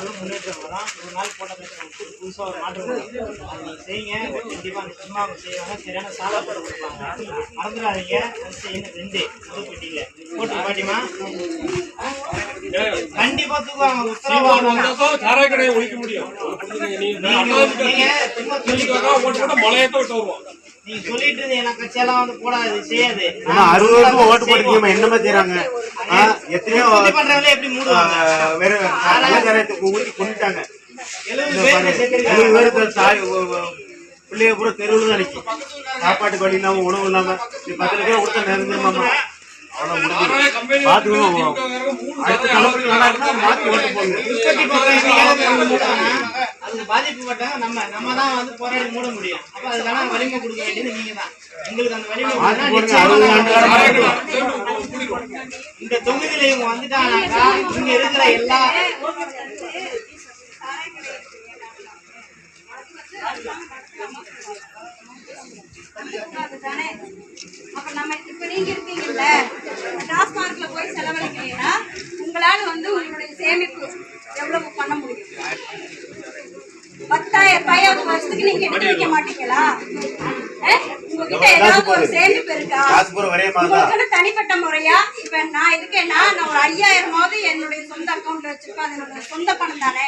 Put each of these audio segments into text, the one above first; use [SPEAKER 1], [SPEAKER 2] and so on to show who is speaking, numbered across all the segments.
[SPEAKER 1] நல்ல முன்னேற்றம் வரும். ஒரு நாள் போட்ட கஷ்டம் புதுசாக ஒரு மாற்றம் அது நீங்கள் செய்யுங்க. கண்டிப்பாக நிச்சயமாக அவங்க செய்வாங்க. சரியான சாலப்பட கொடுப்பாங்க. மறந்துடாதீங்க. செய்யணும் ரெண்டு. முதல் பெட்டியில் போட்டு பாட்டிமா கண்டிப்பா தூக்குவாங்க. உத்தரவாதம்
[SPEAKER 2] கடையை ஒழிக்க முடியும்.
[SPEAKER 1] நீங்க சும்மா சொல்லிக்கோங்க.
[SPEAKER 2] மலையத்தை விட்டு வருவோம்
[SPEAKER 1] நீங்க சொல்லிட்டு எனக்கு கட்சியெல்லாம் வந்து போடாது செய்யாது.
[SPEAKER 3] அறுபது வருஷமா ஓட்டு போட்டுருக்கீங்க என்னமா செய்யறாங்க ஆ, எத்தனையோ
[SPEAKER 1] பண்றவங்களே எப்படி மூடுவாங்க?
[SPEAKER 3] வேற ஊட்டி கொண்டுட்டாங்க.
[SPEAKER 1] எழுபது பேர்
[SPEAKER 3] பேருக்கு தாய் பிள்ளைய தெருவில் தான் நிற்கும் சாப்பாட்டுக்கு வழி இல்லாம உணவு இல்லாம நீ பத்து லட்சம் கொடுத்தா முடிஞ்சு பார்த்துக்கணும் அடுத்த தலைமுறை நல்லா இருந்தா மாற்றி ஓட்டு போங்க
[SPEAKER 1] அதுக்கு பாதிக்கப்பட்டவங்க நம்ம நம்ம தான் வந்து போராடி மூட முடியும் அப்ப அதுக்கான வலிமை கொடுக்க வேண்டியது நீங்க தான் உங்களுக்கு அந்த வலிமை. இந்த தொகுதியில இவங்க வந்துட்டாங்கனாக்கா இங்க இருக்கிற எல்லா?
[SPEAKER 4] அப்ப நம்ம இப்ப நீங்க இருக்கீங்கல்ல டாஸ்மார்க்ல போய் செலவழிக்கிறீங்கன்னா உங்களால வந்து நீங்க எடுத்து வைக்க மாட்டீங்களா? தனிப்பட்ட முறையா? இப்ப நான் இருக்கேன்னா நான் ஒரு ஐயாயிரமாவது என்னுடைய சொந்த அக்கௌண்ட்ல வச்சிருக்கேன் அது என்னோட சொந்த பணம் தானே.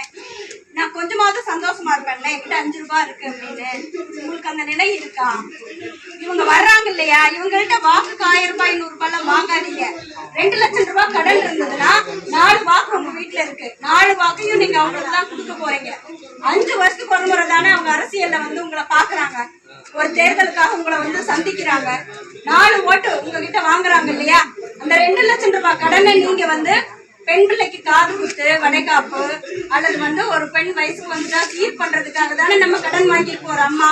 [SPEAKER 4] நான் கொஞ்சமாவது சந்தோஷமா இருப்பேன்ல? என்கிட்ட அஞ்சு ரூபாய் இருக்கு அப்படின்னு. உங்களுக்கு அந்த நிலை இருக்கா? இவங்க வர்றாங்க இல்லையா? இவங்கள்ட்ட வாக்குக்கு ஆயிரம் ரூபாய் நூறு ரூபாய் எல்லாம் வாங்காதீங்க. ரெண்டு லட்சம் ரூபாய் கடன் இருந்ததுன்னா நாலு வாக்கு உங்க வீட்டுல இருக்கு. நாலு வாக்கையும் நீங்க அவங்களுக்கு தான் கொடுக்க போறீங்க. அஞ்சு வருஷத்துக்கு ஒரு முறை தானே அவங்க அரசியல்ல வந்து உங்களை பாக்குறாங்க ஒரு தேர்தலுக்காக உங்களை வந்து சந்திக்கிறாங்க. நாலு ஓட்டு உங்ககிட்ட வாங்குறாங்க இல்லையா? அந்த ரெண்டு லட்சம் ரூபாய் கடனை நீங்க வந்து பெண் பிள்ளைக்கு காது குத்து வடைக்காப்பு அல்லது வந்து ஒரு பெண் வயசுக்கு வந்துட்டா சீர் பண்றதுக்காக தானே நம்ம கடன் வாங்கிட்டு போறோம் அம்மா.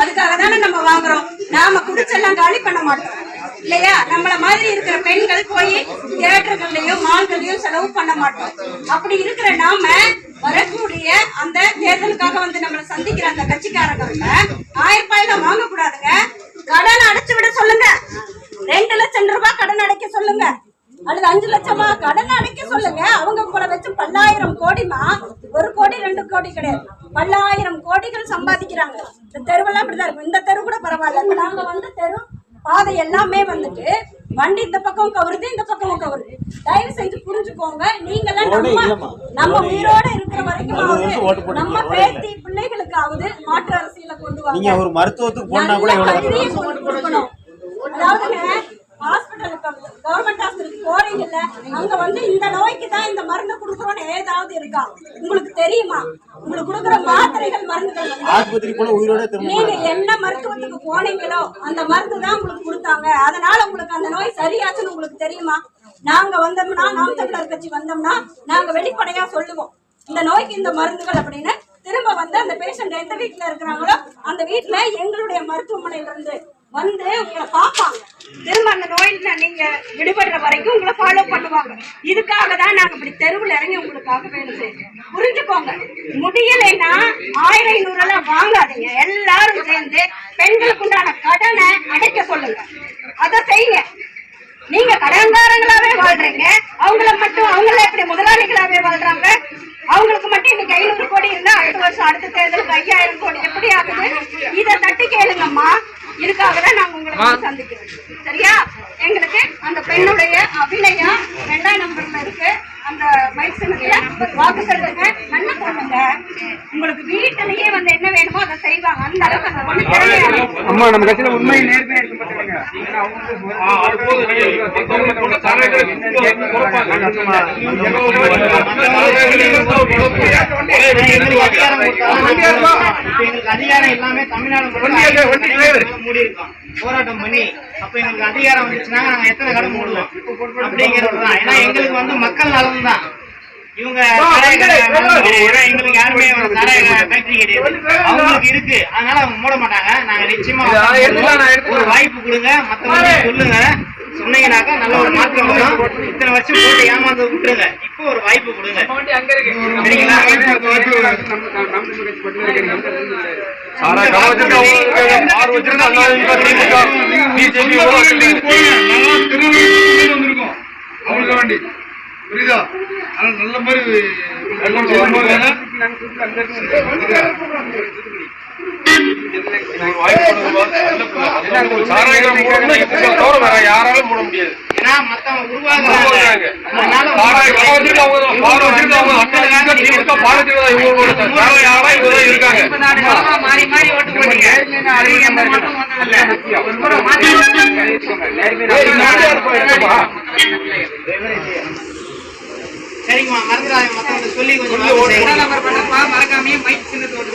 [SPEAKER 4] அதுக்காக தானே நம்ம வாங்குறோம். நாம குடிச்செல்லாம் காலி பண்ண மாட்டோம். இல்லையா? நம்மள மாதிரி இருக்கிற பெண்கள் போய் தியேட்டர்கள்லயும் மால்கள்லயும் செலவு பண்ண மாட்டோம். அப்படி இருக்கிற நாம வரக்கூடிய அந்த தேர்தலுக்காக வந்து நம்மள சந்திக்கிற அந்த கட்சிக்காரங்க ஆயிரம் ரூபாயில வாங்க கூடாதுங்க கடன் அடைச்சு விட சொல்லுங்க. ரெண்டு லட்சம் ரூபாய் கடன் அடைக்க சொல்லுங்க. அல்லது அஞ்சு லட்சமா கடன் அடைக்க சொல்லுங்க. அவங்க கூட வச்சு பல்லாயிரம் கோடிமா ஒரு கோடி ரெண்டு கோடி கிடையாது. பல்லாயிரம் கோடிகள் சம்பாதிக்கிறாங்க. இந்த தெருவெல்லாம் அப்படிதான் இருக்கும். இந்த தெரு கூட பரவாயில்ல. நாங்க வந்து தெரு பாதை எல்லாமே வந்துட்டு வண்டி இந்த பக்கம் கவருது இந்த பக்கம் கவருது. தயவு செஞ்சு புரிஞ்சுக்கோங்க. நீங்கெல்லாம் நம்ம நம்ம உயிரோட இருக்கிற வரைக்கும் நம்ம பேத்தி பிள்ளைகளுக்காவது மாற்று அரசியல கொண்டு
[SPEAKER 3] நீங்க
[SPEAKER 4] வாங்க
[SPEAKER 3] ஒரு மருத்துவத்துக்கு போனா கூட
[SPEAKER 4] கொடுக்கணும். அதாவதுங்க ஹாஸ்பிட்டலுக்கு கவர்மெண்ட் ஹாஸ்பிட்டலுக்கு போறீங்கல்ல அங்க வந்து இந்த நோய்க்கு தான் இந்த மருந்து கொடுக்குறோம்னு ஏதாவது இருக்கா? உங்களுக்கு தெரியுமா? உங்களுக்கு கொடுக்குற மாத்திரைகள்
[SPEAKER 3] ஆஸ்பத்திரி போல உயிரோட
[SPEAKER 4] நீங்க என்ன மருத்துவத்துக்கு போனீங்களோ அந்த மருந்து தான் உங்களுக்கு கொடுத்தாங்க. அதனால உங்களுக்கு அந்த நோய் சரியாச்சுன்னு உங்களுக்கு தெரியுமா? நாங்க வந்தோம்னா நாம் தமிழர் கட்சி வந்தோம்னா நாங்க வெளிப்படையா சொல்லுவோம். இந்த நோய்க்கு இந்த மருந்துகள் அப்படின்னு. திரும்ப வந்து அந்த பேஷண்ட் எந்த வீட்டுல இருக்கிறாங்களோ அந்த வீட்டுல எங்களுடைய மருத்துவமனையில இருந்து வந்து உங்களை பார்ப்பாங்க. திரும்ப அந்த நோயில நீங்க விடுபடுற வரைக்கும் உங்களை ஃபாலோ பண்ணுவாங்க. இதுக்காக தான் நாங்க இப்படி தெருவில் இறங்கி உங்களுக்காக வேலை செய்யறோம் புரிஞ்சுக்கோங்க. முடியலைன்னா ஆயிரம் ஐநூறு எல்லாம் வாங்காதீங்க. எல்லாரும் சேர்ந்து பெண்களுக்கு உண்டான கடனை அடைக்க சொல்லுங்க. அதை செய்யுங்க. நீங்க கடன்காரங்களாவே வாழ்றீங்க. அவங்கள மட்டும் அவங்கள எப்படி முதலாளிகளாவே வாழ்றாங்க? அவங்களுக்கு மட்டும் இன்னைக்கு ஐநூறு கோடி இருந்தா அடுத்த வருஷம் அடுத்த தேர்தலுக்கு ஐயாயிரம் கோடி எப்படி ஆகுது? இதை தட்டி கேளுங்கம்மா. இதுக்காக தான் நாங்க உங்களுக்கு சந்திக்கிறோம். சரியா? எங்களுக்கு அந்த பெண்ணுடைய அபிநயம் ரெண்டாம் நம்பர்ல இருக்கு. வாக்கு செலுத்துங்க நல்லா போடுங்க உங்களுக்கு வீட்டிலேயே வந்து என்ன வேணுமோ அதை செய்வாங்க அந்த அளவுக்கு அந்த பொண்ணு திறமையானவங்க.
[SPEAKER 5] அம்மா நம்ம கட்சியில உண்மை நேர்மையா இருக்கு
[SPEAKER 1] அதிகாரம் எல்லாமே தமிழ்நாடு மூடி இருக்கோம் போராட்டம் பண்ணி அப்ப எங்களுக்கு அதிகாரம் வந்துச்சுன்னா நாங்க எத்தனை கடை மூடுவோம் அப்படிங்கிறது தான் ஏன்னா எங்களுக்கு வந்து மக்கள் நலன் தான் இவங்க எங்களுக்கு யாருமே ஃபேக்டரி கிடையாது அவங்களுக்கு இருக்கு. அதனால அவங்க மூட மாட்டாங்க. நாங்க நிச்சயமா. ஒரு வாய்ப்பு கொடுங்க. மத்தவங்க சொல்லுங்க. சொன்னீங்கன்னாக்கா நல்ல ஒரு மாற்றம் வரும். இத்தனை வருஷம் போட்டு ஏமாந்து விட்டுருங்க. இப்போ ஒரு வாய்ப்பு கொடுங்க. சரிங்களா?
[SPEAKER 6] நல்ல மாதிரி
[SPEAKER 2] யாராலும் போட முடியாது.
[SPEAKER 1] ஏன்னா மத்தவங்க
[SPEAKER 2] உருவாக்குறாங்க. இருக்காங்க.
[SPEAKER 1] மாறி மாறி ஓட்டு போட்டீங்க அது சரிங்கம்மா மறந்துடாதீங்க. மத்தவங்க சொல்லி கொஞ்சம்
[SPEAKER 2] சொல்லி ஓட்டு
[SPEAKER 1] செய்யுங்க.
[SPEAKER 6] மறக்காம மைக் சின்னத்தோடு